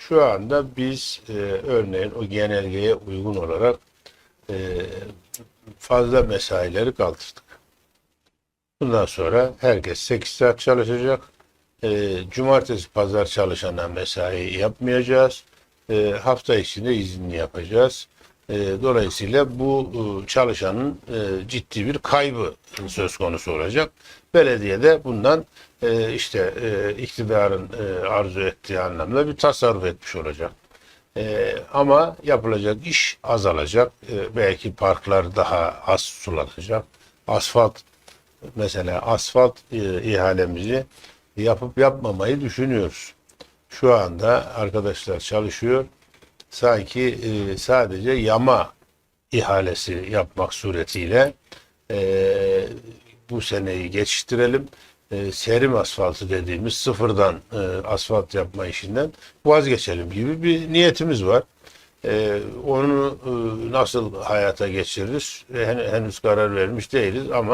Şu anda biz e, örneğin o genelgeye uygun olarak e, fazla mesaileri kaldırdık. Bundan sonra herkes 8 saat çalışacak. E, cumartesi, pazar çalışana mesai yapmayacağız. E, hafta içinde izinli yapacağız. E, dolayısıyla bu e, çalışanın e, ciddi bir kaybı söz konusu olacak. Belediye de bundan e, işte iktidarın arzu ettiği anlamda bir tasarruf etmiş olacak. Ama yapılacak iş azalacak. Belki parklar daha az sulanacak. Asfalt mesela asfalt ihalemizi yapıp yapmamayı düşünüyoruz. Şu anda arkadaşlar çalışıyor. Sanki e, sadece yama ihalesi yapmak suretiyle e, bu seneyi geçiştirelim. E, serim asfaltı dediğimiz sıfırdan e, asfalt yapma işinden vazgeçelim gibi bir niyetimiz var. E, onu e, nasıl hayata geçiririz E, hen- henüz karar vermiş değiliz ama